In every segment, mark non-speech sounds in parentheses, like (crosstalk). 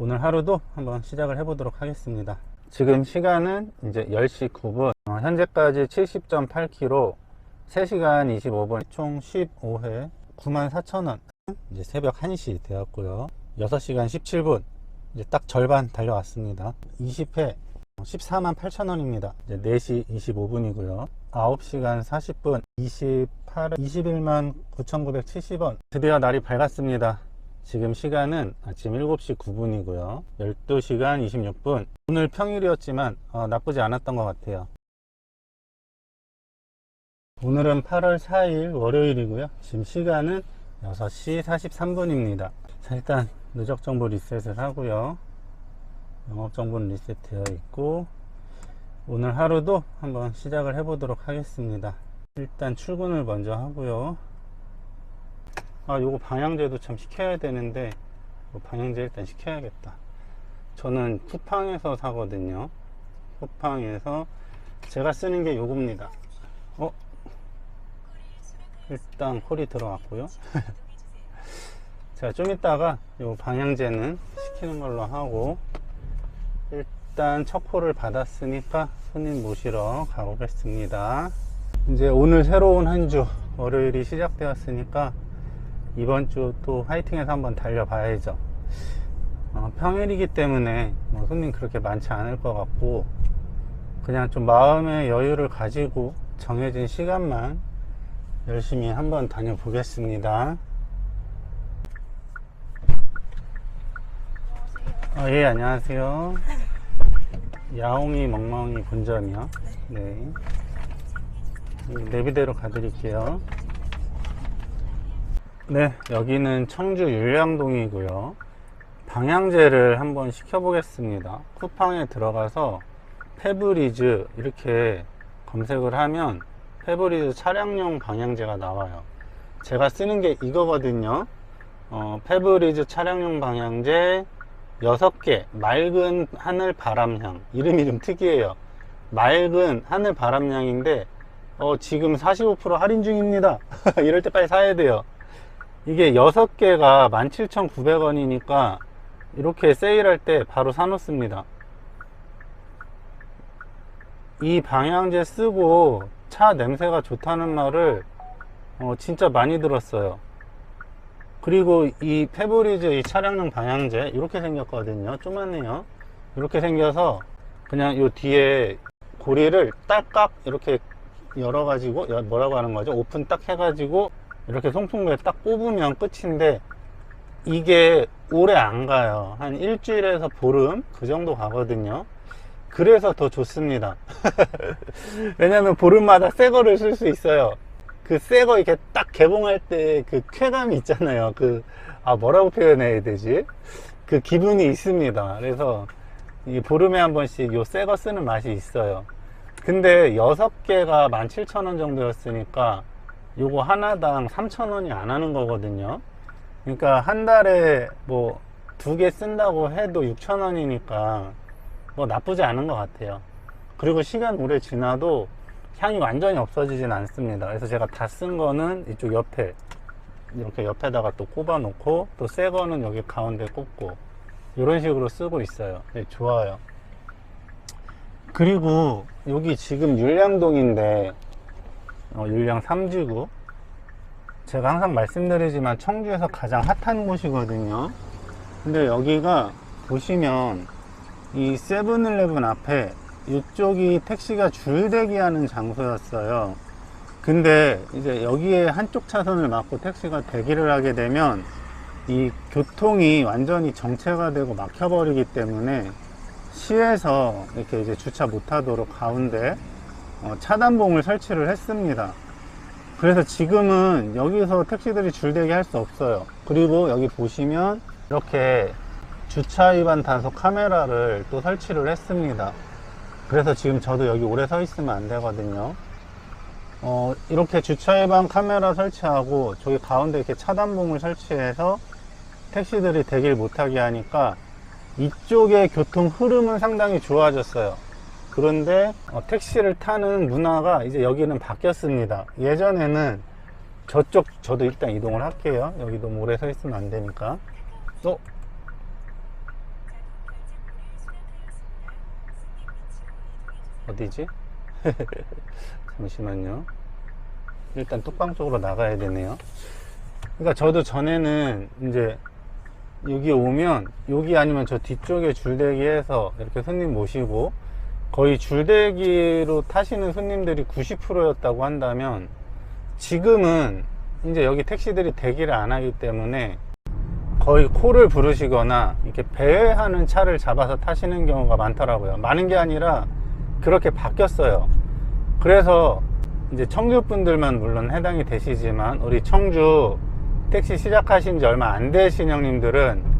오늘 하루도 한번 시작을 해보도록 하겠습니다. 지금 시간은 이제 10시 9분. 어, 현재까지 70.8km, 3시간 25분, 총 15회, 94,000원. 이제 새벽 1시 되었고요. 6시간 17분. 이제 딱 절반 달려왔습니다. 20회 14만 8천 원입니다. 이제 4시 25분이고요. 9시간 40분 28, 21만 9,970원. 드디어 날이 밝았습니다. 지금 시간은 아침 7시 9분이고요. 12시간 26분. 오늘 평일이었지만 어, 나쁘지 않았던 것 같아요. 오늘은 8월 4일 월요일이고요. 지금 시간은 6시 43분입니다. 자, 일단 누적 정보 리셋을 하고요. 영업 정보는 리셋되어 있고 오늘 하루도 한번 시작을 해 보도록 하겠습니다. 일단 출근을 먼저 하고요. 아, 요거 방향제도 참 시켜야 되는데 요 방향제 일단 시켜야겠다. 저는 쿠팡에서 사거든요. 쿠팡에서 제가 쓰는 게 요겁니다. 어? 일단 콜이 들어왔고요. (laughs) 제가 좀 이따가 요 방향제는 시키는 걸로 하고 일단 첩호를 받았으니까 손님 모시러 가보겠습니다. 이제 오늘 새로운 한 주 월요일이 시작되었으니까 이번 주 또 화이팅해서 한번 달려봐야죠. 어, 평일이기 때문에 뭐 손님 그렇게 많지 않을 것 같고 그냥 좀 마음의 여유를 가지고 정해진 시간만 열심히 한번 다녀보겠습니다. 아, 예, 안녕하세요. 야옹이 멍멍이 본점이요. 네. 내비대로 가드릴게요. 네, 여기는 청주 율량동이고요. 방향제를 한번 시켜보겠습니다. 쿠팡에 들어가서 페브리즈 이렇게 검색을 하면 페브리즈 차량용 방향제가 나와요. 제가 쓰는 게 이거거든요. 어, 페브리즈 차량용 방향제 6개 맑은 하늘 바람향 이름이 좀 특이해요 맑은 하늘 바람향인데 어, 지금 45% 할인 중입니다 (laughs) 이럴 때 빨리 사야 돼요 이게 6개가 17,900원이니까 이렇게 세일할 때 바로 사놓습니다. 이 방향제 쓰고 차 냄새가 좋다는 말을 어, 진짜 많이 들었어요. 그리고 이 페브리즈 이 차량용 방향제 이렇게 생겼거든요. 조만해요. 이렇게 생겨서 그냥 요 뒤에 고리를 딱깍 이렇게 열어 가지고 뭐라고 하는 거죠? 오픈 딱 해 가지고 이렇게 송풍구에 딱 꼽으면 끝인데 이게 오래 안 가요 한 일주일에서 보름 그 정도 가거든요 그래서 더 좋습니다 (laughs) 왜냐면 보름마다 새 거를 쓸 수 있어요 그 새 거 이렇게 딱 개봉할 때 그 쾌감이 있잖아요. 그, 아, 뭐라고 표현해야 되지? 그 기분이 있습니다. 그래서 이 보름에 한 번씩 요 새 거 쓰는 맛이 있어요. 근데 여섯 개가 17,000원 정도였으니까 요거 하나당 3,000원이 안 하는 거거든요. 그러니까 한 달에 뭐 두 개 쓴다고 해도 6,000원이니까 뭐 나쁘지 않은 것 같아요. 그리고 시간 오래 지나도 향이 완전히 없어지진 않습니다. 그래서 제가 다 쓴 거는 이쪽 옆에 이렇게 옆에다가 또 꼽아 놓고 또 새 거는 여기 가운데 꼽고 이런 식으로 쓰고 있어요. 네, 좋아요. 그리고 여기 지금 율량동인데 어, 율량 3지구 제가 항상 말씀드리지만 청주에서 가장 핫한 곳이거든요. 근데 여기가 보시면 이 세븐일레븐 앞에 이쪽이 택시가 줄 대기 하는 장소였어요. 근데 이제 여기에 한쪽 차선을 막고 택시가 대기를 하게 되면 이 교통이 완전히 정체가 되고 막혀버리기 때문에 시에서 이렇게 이제 주차 못하도록 가운데 어, 차단봉을 설치를 했습니다. 그래서 지금은 여기서 택시들이 줄대기 할 수 없어요. 그리고 여기 보시면 이렇게 주차 위반 단속 카메라를 또 설치를 했습니다. 그래서 지금 저도 여기 오래 서 있으면 안 되거든요. 어, 이렇게 주차 위반 카메라 설치하고 저기 가운데 이렇게 차단봉을 설치해서 택시들이 대기를 못하게 하니까 이쪽의 교통 흐름은 상당히 좋아졌어요. 그런데 어, 택시를 타는 문화가 이제 여기는 바뀌었습니다. 예전에는 저쪽 저도 일단 이동을 할게요. 여기 너무 오래 서 있으면 안 되니까. 또 어디지? (laughs) 잠시만요. 일단 뚝방 쪽으로 나가야 되네요. 그러니까 저도 전에는 이제 여기 오면 여기 아니면 저 뒤쪽에 줄대기 해서 이렇게 손님 모시고 거의 줄대기로 타시는 손님들이 90%였다고 한다면 지금은 이제 여기 택시들이 대기를 안 하기 때문에 거의 코를 부르시거나 이렇게 배회하는 차를 잡아서 타시는 경우가 많더라고요. 많은 게 아니라 그렇게 바뀌었어요. 그래서 이제 청주 분들만 물론 해당이 되시지만 우리 청주 택시 시작하신 지 얼마 안 되신 형님들은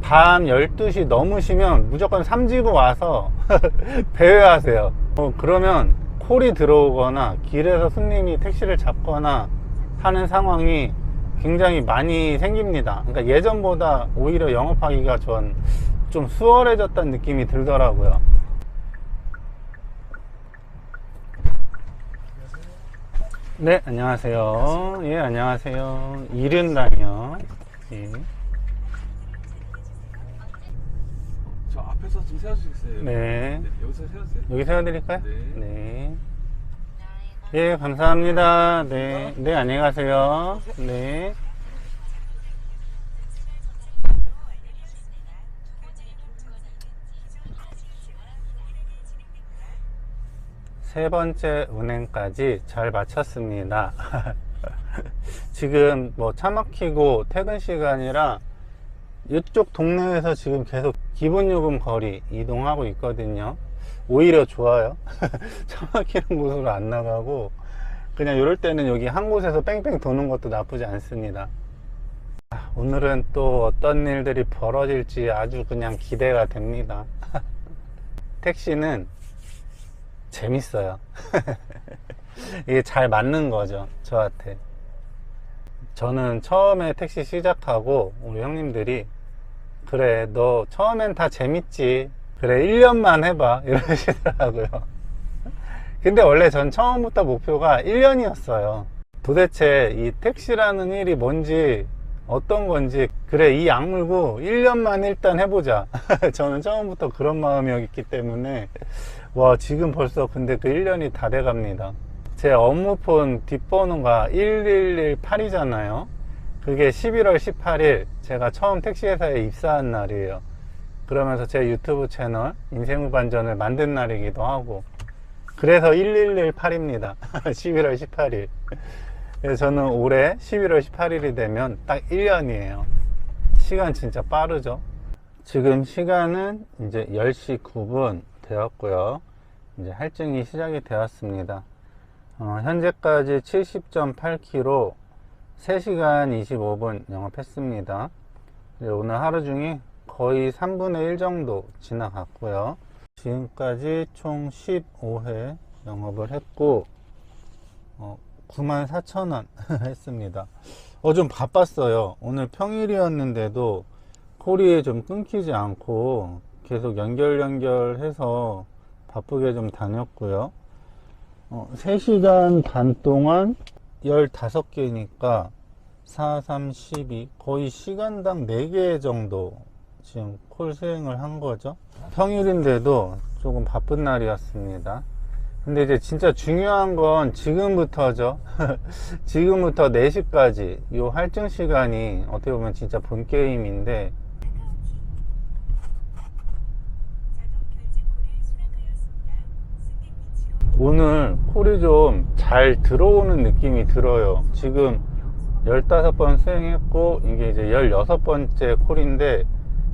밤 12시 넘으시면 무조건 삼지구 와서 (laughs) 배회하세요. 어, 그러면 콜이 들어오거나 길에서 손님이 택시를 잡거나 하는 상황이 굉장히 많이 생깁니다. 그러니까 예전보다 오히려 영업하기가 전 좀 수월해졌다는 느낌이 들더라고요. 네, 안녕하세요. 예, 안녕하세요. 이른당이요. 예. 저 앞에서 좀 세워주시겠어요? 네. 여기서 세워주세요. 여기 세워드릴까요? 네. 네. 예, 감사합니다. 네. 네, 안녕히 가세요. 네. 세 번째 운행까지 잘 마쳤습니다. (laughs) 지금 뭐 차 막히고 퇴근 시간이라 이쪽 동네에서 지금 계속 기본 요금 거리 이동하고 있거든요. 오히려 좋아요. (laughs) 차 막히는 곳으로 안 나가고 그냥 이럴 때는 여기 한 곳에서 뺑뺑 도는 것도 나쁘지 않습니다. 아, 오늘은 또 어떤 일들이 벌어질지 아주 그냥 기대가 됩니다. (laughs) 택시는 재밌어요. (laughs) 이게 잘 맞는 거죠, 저한테. 저는 처음에 택시 시작하고 우리 형님들이 그래 너 처음엔 다 재밌지. 그래 1년만 해봐. (laughs) 이러시더라고요. 근데 원래 전 처음부터 목표가 1년이었어요. 도대체 이 택시라는 일이 뭔지 어떤 건지 그래 이 악물고 1년만 일단 해보자. (laughs) 저는 처음부터 그런 마음이었기 때문에 와 지금 벌써 근데 그 1년이 다 돼갑니다. 제 업무폰 뒷번호가 1118이잖아요. 그게 11월 18일 제가 처음 택시회사에 입사한 날이에요. 그러면서 제 유튜브 채널 인생 후반전을 만든 날이기도 하고 그래서 1118입니다. 11월 18일. 그래서 저는 올해 11월 18일이 되면 딱 1년이에요. 시간 진짜 빠르죠? 지금 시간은 이제 10시 9분 되었고요. 이제 할증이 시작이 되었습니다. 어, 현재까지 70.8km 3시간 25분 영업했습니다. 오늘 하루 중에 거의 3분의 1 정도 지나갔고요. 지금까지 총 15회 영업을 했고 어, 94,000원 (laughs) 했습니다. 어, 좀 바빴어요. 오늘 평일이었는데도 콜이 좀 끊기지 않고 계속 연결 연결해서 바쁘게 좀 다녔고요. 어, 3시간 반 동안 15개니까 4, 3, 12 거의 시간당 4개 정도 지금 콜 수행을 한 거죠. 평일인데도 조금 바쁜 날이었습니다. 근데 이제 진짜 중요한 건 지금부터죠. (laughs) 지금부터 4시까지 요 할증 시간이 어떻게 보면 진짜 본 게임인데 오늘 콜이 좀 잘 들어오는 느낌이 들어요. 지금 15번 수행했고, 이게 이제 16번째 콜인데,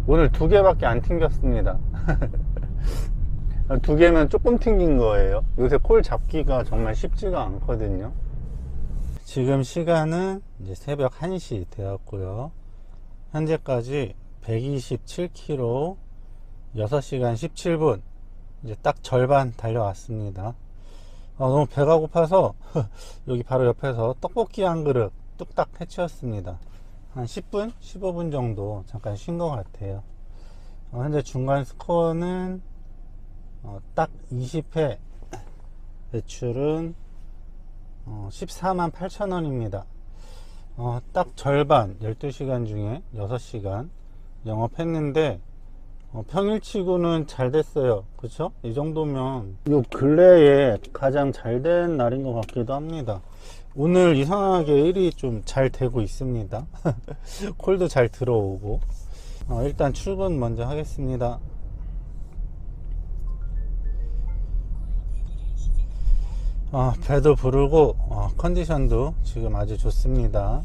오늘 두 개밖에 안 튕겼습니다. (laughs) 두 개면 조금 튕긴 거예요. 요새 콜 잡기가 정말 쉽지가 않거든요. 지금 시간은 이제 새벽 1시 되었고요. 현재까지 127km, 6시간 17분, 이제 딱 절반 달려왔습니다. 아, 너무 배가 고파서 (laughs) 여기 바로 옆에서 떡볶이 한 그릇 뚝딱 해치웠습니다. 한 10분, 15분 정도 잠깐 쉰 것 같아요. 어, 현재 중간 스코어는 어, 딱 20회 매출은 어, 14만 8천 원입니다. 어, 딱 절반 12시간 중에 6시간 영업했는데 어, 평일치고는 잘 됐어요. 그쵸? 이 정도면 요 근래에 가장 잘 된 날인 것 같기도 합니다. 오늘 이상하게 일이 좀 잘 되고 있습니다. (laughs) 콜도 잘 들어오고. 어, 일단 출근 먼저 하겠습니다. 어, 배도 부르고 어, 컨디션도 지금 아주 좋습니다.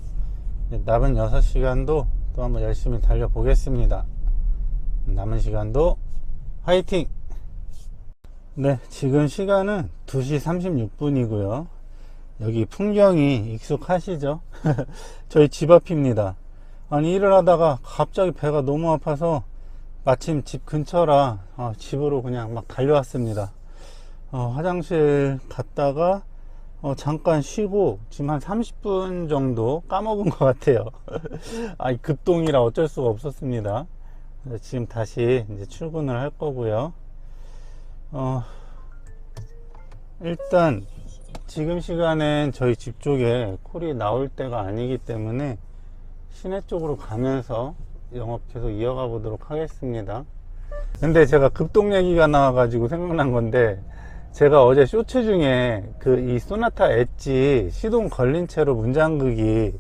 남은 6시간도 또 한번 열심히 달려보겠습니다. 남은 시간도 화이팅! 네, 지금 시간은 2시 36분이고요. 여기 풍경이 익숙하시죠? (laughs) 저희 집 앞입니다. 아니, 일을 하다가 갑자기 배가 너무 아파서 마침 집 근처라 어, 집으로 그냥 막 달려왔습니다. 어, 화장실 갔다가 어, 잠깐 쉬고 지금 한 30분 정도 까먹은 것 같아요. (laughs) 아니 급동이라 어쩔 수가 없었습니다. 지금 다시 이제 출근을 할 거고요. 어, 일단 지금 시간엔 저희 집 쪽에 콜이 나올 때가 아니기 때문에 시내 쪽으로 가면서 영업 계속 이어가 보도록 하겠습니다. 근데 제가 급동 얘기가 나와가지고 생각난 건데 제가 어제 쇼츠 중에 그 이 소나타 엣지 시동 걸린 채로 문장극이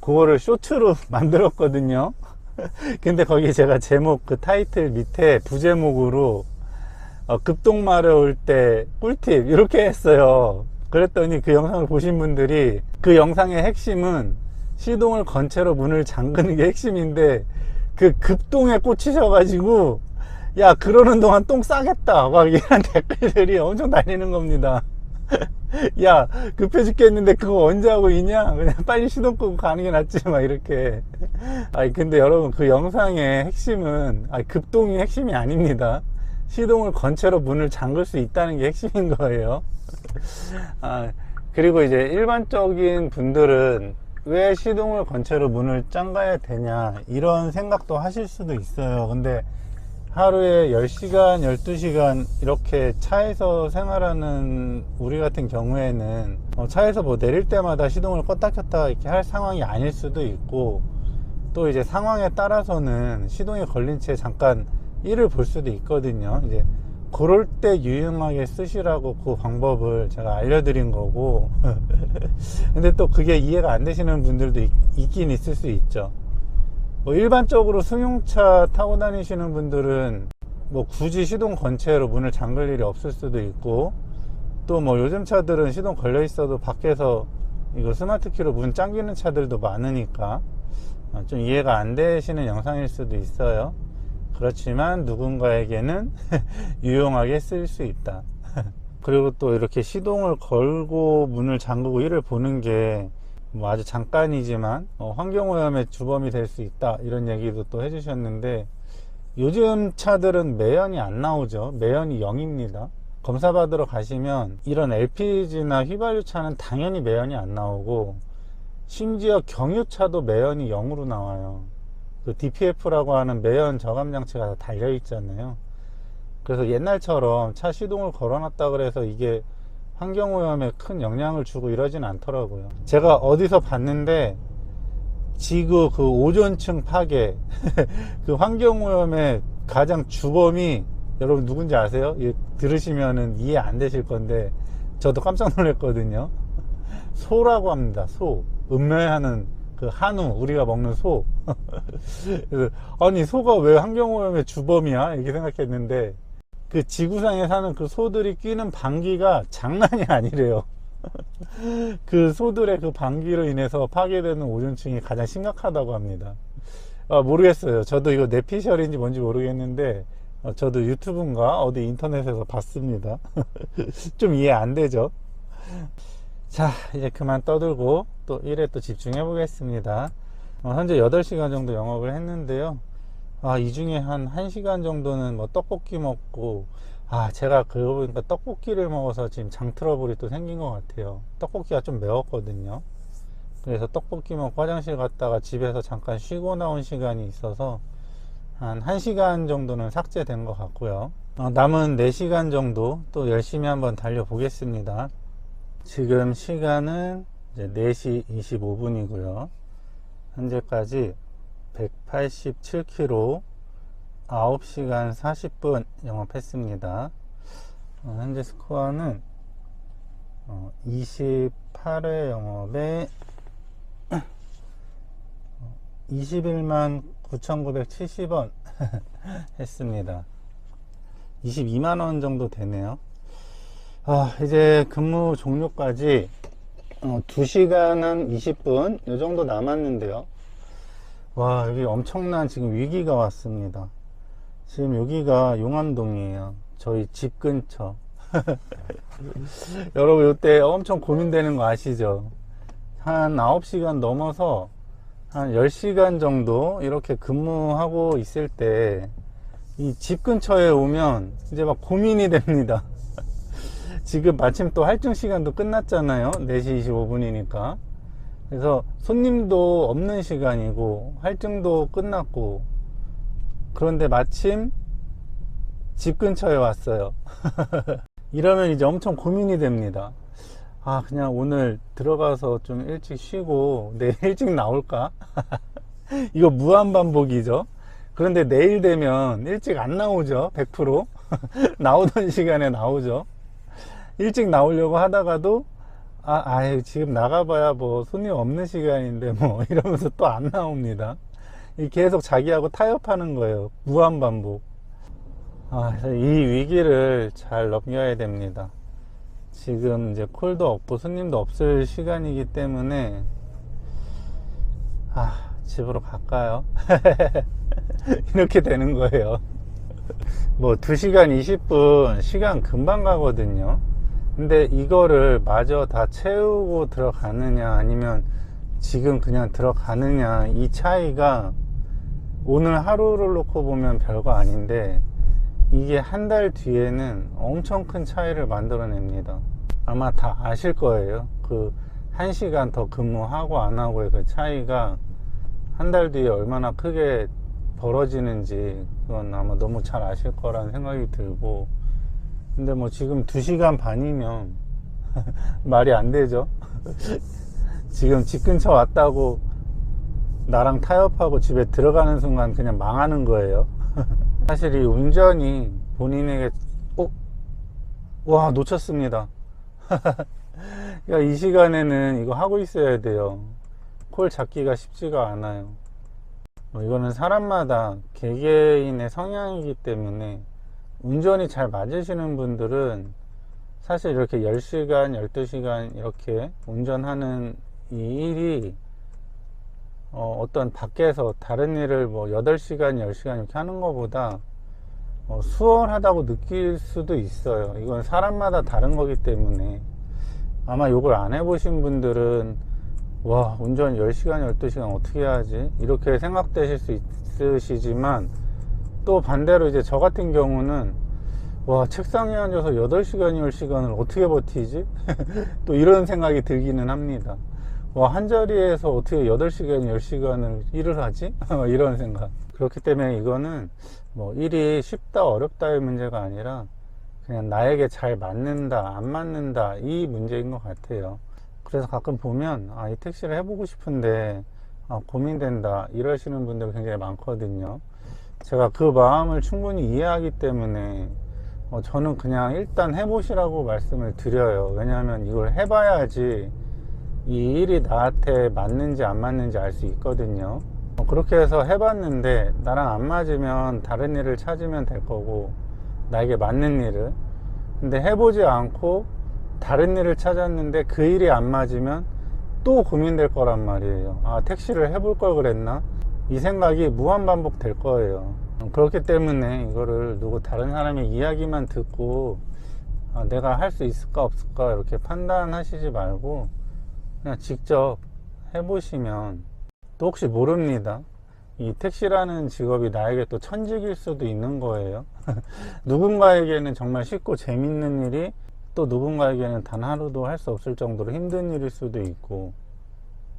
그거를 쇼츠로 (laughs) 만들었거든요. (laughs) 근데 거기 제가 제목 그 타이틀 밑에 부제목으로 어, 올때 꿀팁 이렇게 했어요. 그랬더니 그 영상을 보신 분들이 그 영상의 핵심은 시동을 건 채로 문을 잠그는 게 핵심인데 그 급동에 꽂히셔가지고 야 그러는 동안 똥 싸겠다 막 이런 (laughs) 댓글들이 엄청 달리는 겁니다 (laughs) 야 급해 죽겠는데 그거 언제 하고 있냐? 그냥 (laughs) 빨리 시동 끄고 가는 게 낫지 막 이렇게. (laughs) 아니 근데 여러분 그 영상의 핵심은 아니, 급동이 핵심이 아닙니다. 시동을 건 채로 문을 잠글 수 있다는 게 핵심인 거예요. 아, 그리고 이제 일반적인 분들은 왜 시동을 건 채로 문을 잠가야 되냐 이런 생각도 하실 수도 있어요. 근데 하루에 10시간, 12시간 이렇게 차에서 생활하는 우리 같은 경우에는 어, 차에서 뭐 내릴 때마다 시동을 껐다 켰다 이렇게 할 상황이 아닐 수도 있고 또 이제 상황에 따라서는 시동이 걸린 채 잠깐 일을 볼 수도 있거든요. 이제 그럴 때 유용하게 쓰시라고 그 방법을 제가 알려드린 거고 (laughs) 근데 또 그게 이해가 안 되시는 분들도 있, 있긴 있을 수 있죠. 뭐 일반적으로 승용차 타고 다니시는 분들은 뭐 굳이 시동 건 채로 문을 잠글 일이 없을 수도 있고 또 뭐 요즘 차들은 시동 걸려 있어도 밖에서 이거 스마트 키로 문 잠기는 차들도 많으니까 어, 좀 이해가 안 되시는 영상일 수도 있어요. 그렇지만 누군가에게는 (laughs) 유용하게 쓸 수 있다. (laughs) 그리고 또 이렇게 시동을 걸고 문을 잠그고 일을 보는 게 뭐 아주 잠깐이지만 어, 환경오염의 주범이 될 수 있다 이런 얘기도 또 해주셨는데 요즘 차들은 매연이 안 나오죠. 매연이 0입니다. 검사 받으러 가시면 이런 LPG나 휘발유 차는 당연히 매연이 안 나오고 심지어 경유차도 매연이 0으로 나와요. 그 DPF라고 하는 매연 저감 장치가 다 달려 있잖아요. 그래서 옛날처럼 차 시동을 걸어놨다 그래서 이게 환경오염에 큰 영향을 주고 이러진 않더라고요. 제가 어디서 봤는데 지구 그 오존층 파괴 (laughs) 그 환경오염의 가장 주범이 여러분 누군지 아세요? 예, 들으시면은 이해 안 되실 건데 저도 깜짝 놀랐거든요. 소라고 합니다. 소 음매하는 그 한우 우리가 먹는 소. (laughs) 그래서 아니 소가 왜 환경오염의 주범이야? 이렇게 생각했는데 그 지구상에 사는 그 소들이 끼는 방귀가 장난이 (laughs) 아니래요. 그 소들의 그 방귀로 인해서 파괴되는 오존층이 가장 심각하다고 합니다. 아, 모르겠어요. 저도 이거 내피셜인지 뭔지 모르겠는데, 어, 저도 유튜브인가 어디 인터넷에서 봤습니다. (laughs) 좀 이해 안 되죠? 자, 이제 그만 떠들고 또 일에 또 집중해 보겠습니다. 어, 현재 8시간 정도 영업을 했는데요. 아, 이 중에 한 1시간 정도는 뭐 떡볶이 먹고, 아, 제가 그러고 보니까 떡볶이를 먹어서 지금 장 트러블이 또 생긴 것 같아요. 떡볶이가 좀 매웠거든요. 그래서 떡볶이 먹고 화장실 갔다가 집에서 잠깐 쉬고 나온 시간이 있어서 한 1시간 정도는 삭제된 것 같고요. 어, 남은 4시간 정도 또 열심히 한번 달려보겠습니다. 지금 시간은 이제 4시 25분이고요. 현재까지 187km 9시간 40분 영업했습니다. 어, 현재 스코어는 어, 28회 영업에 21만 9,970원 (laughs) 했습니다. 22만 원 정도 되네요. 아, 이제 근무 종료까지 어, 2시간 한 20분 이 정도 남았는데요. 와, 여기 엄청난 지금 위기가 왔습니다. 지금 여기가 용암동이에요. 저희 집 근처. (laughs) 여러분, 이때 엄청 고민되는 거 아시죠? 한 9시간 넘어서 한 10시간 정도 이렇게 근무하고 있을 때 이 집 근처에 오면 이제 막 고민이 됩니다. (laughs) 지금 마침 또 할증 시간도 끝났잖아요. 4시 25분이니까. 그래서 손님도 없는 시간이고 할증도 끝났고 그런데 마침 집 근처에 왔어요. (laughs) 이러면 이제 엄청 고민이 됩니다. 아, 그냥 오늘 들어가서 좀 일찍 쉬고 내일 (laughs) 일찍 나올까? (laughs) 이거 무한 반복이죠. 그런데 내일 되면 일찍 안 나오죠. 100% 나오던 시간에 나오죠. 일찍 나오려고 하다가도 아, 아유, 지금 나가봐야 뭐 손님 없는 시간인데 뭐 (laughs) 이러면서 또 안 나옵니다. 이 계속 자기하고 타협하는 거예요. 무한 반복. 아, 이 위기를 잘 넘겨야 됩니다. 지금 이제 콜도 없고 손님도 없을 시간이기 때문에 아, 집으로 갈까요? (laughs) 이렇게 되는 거예요. 뭐 2시간 20분 시간 금방 가거든요. 근데 이거를 마저 다 채우고 들어가느냐 아니면 지금 그냥 들어가느냐 이 차이가 오늘 하루를 놓고 보면 별거 아닌데 이게 한 달 뒤에는 엄청 큰 차이를 만들어냅니다. 아마 다 아실 거예요. 그한 시간 더 근무하고 안 하고의 그 차이가 한 달 뒤에 얼마나 크게 벌어지는지 그건 아마 너무 잘 아실 거라는 생각이 들고 근데 뭐 지금 2시간 반이면 (laughs) 말이 안 되죠. (laughs) 지금 집 근처 왔다고 나랑 타협하고 집에 들어가는 순간 그냥 망하는 거예요. (laughs) 사실 이 운전이 본인에게 어? 와 놓쳤습니다. 그러니까 이 시간에는 이거 하고 있어야 돼요. 콜 잡기가 쉽지가 않아요. 뭐 이거는 사람마다 개개인의 성향이기 때문에 운전이 잘 맞으시는 분들은 사실 이렇게 10시간, 12시간 이렇게 운전하는 이 일이 어, 떤 밖에서 다른 일을 뭐 8시간, 10시간 이렇게 하는 것보다 어, 수월하다고 느낄 수도 있어요. 이건 사람마다 다른 거기 때문에 아마 이걸 안 해보신 분들은 와, 운전 10시간, 12시간 어떻게 해야지? 이렇게 생각되실 수 있으시지만 또 반대로 이제 저 같은 경우는 와, 책상에 앉아서 8시간, 10시간을 어떻게 버티지? (laughs) 또 이런 생각이 들기는 합니다. 와, 한 자리에서 어떻게 8시간, 10시간을 일을 하지? (laughs) 이런 생각. 그렇기 때문에 이거는 뭐 일이 쉽다, 어렵다의 문제가 아니라 그냥 나에게 잘 맞는다, 안 맞는다, 이 문제인 것 같아요. 그래서 가끔 보면, 아, 이 택시를 해보고 싶은데, 아, 고민된다, 이러시는 분들 굉장히 많거든요. 제가 그 마음을 충분히 이해하기 때문에, 어, 저는 그냥 일단 해보시라고 말씀을 드려요. 왜냐하면 이걸 해봐야지 이 일이 나한테 맞는지 안 맞는지 알 수 있거든요. 어, 그렇게 해서 해봤는데 나랑 안 맞으면 다른 일을 찾으면 될 거고 나에게 맞는 일을 근데 해보지 않고 다른 일을 찾았는데 그 일이 안 맞으면 또 고민될 거란 말이에요. 아, 택시를 해볼 걸 그랬나? 이 생각이 무한 반복 될 거예요. 그렇기 때문에 이거를 누구 다른 사람의 이야기만 듣고 아, 내가 할 수 있을까 없을까 이렇게 판단하시지 말고 그냥 직접 해보시면 또 혹시 모릅니다. 이 택시라는 직업이 나에게 또 천직일 수도 있는 거예요. (laughs) 누군가에게는 정말 쉽고 재밌는 일이 또 누군가에게는 단 하루도 할 수 없을 정도로 힘든 일일 수도 있고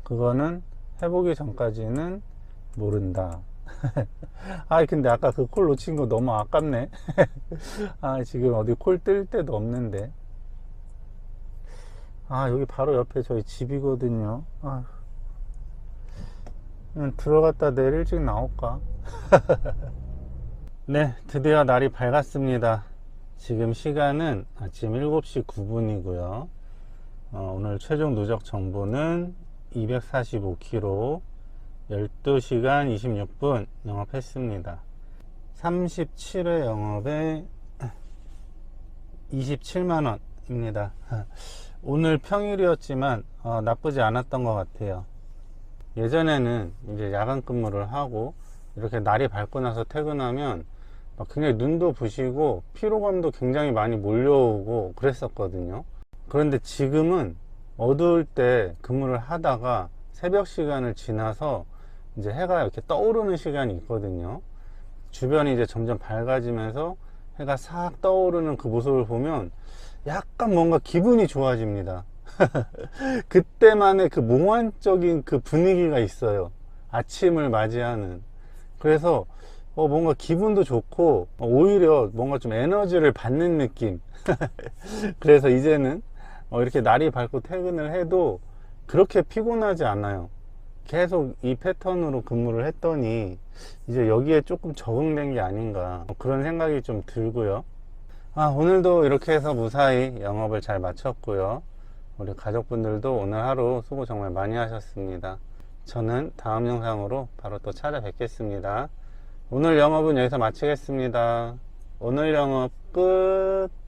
그거는 해보기 전까지는 모른다. (laughs) 아 근데 아까 그 콜 놓친 거 너무 아깝네. (laughs) 아 지금 어디 콜뜰 데도 없는데. 아 여기 바로 옆에 저희 집이거든요. 아. 그냥 들어갔다 내일 일찍 나올까? (laughs) 네, 드디어 날이 밝았습니다. 지금 시간은 아침 7시 9분이고요. 오늘 최종 누적 정보는 245km, 12시간 26분 영업했습니다. 37회 영업에 27만원입니다. 오늘 평일이었지만 어, 나쁘지 않았던 것 같아요. 예전에는 이제 야간 근무를 하고 이렇게 날이 밝고 나서 퇴근하면 막 굉장히 눈도 부시고 피로감도 굉장히 많이 몰려오고 그랬었거든요. 그런데 지금은 어두울 때 근무를 하다가 새벽 시간을 지나서 이제 해가 이렇게 떠오르는 시간이 있거든요. 주변이 이제 점점 밝아지면서 해가 싹 떠오르는 그 모습을 보면 약간 뭔가 기분이 좋아집니다. (laughs) 그때만의 그 몽환적인 그 분위기가 있어요. 아침을 맞이하는. 그래서 어, 뭔가 기분도 좋고 어, 오히려 뭔가 좀 에너지를 받는 느낌. (laughs) 그래서 이제는 어, 이렇게 날이 밝고 퇴근을 해도 그렇게 피곤하지 않아요. 계속 이 패턴으로 근무를 했더니 이제 여기에 조금 적응된 게 아닌가 그런 생각이 좀 들고요. 아, 오늘도 이렇게 해서 무사히 영업을 잘 마쳤고요. 우리 가족분들도 오늘 하루 수고 정말 많이 하셨습니다. 저는 다음 영상으로 바로 또 찾아뵙겠습니다. 오늘 영업은 여기서 마치겠습니다. 오늘 영업 끝.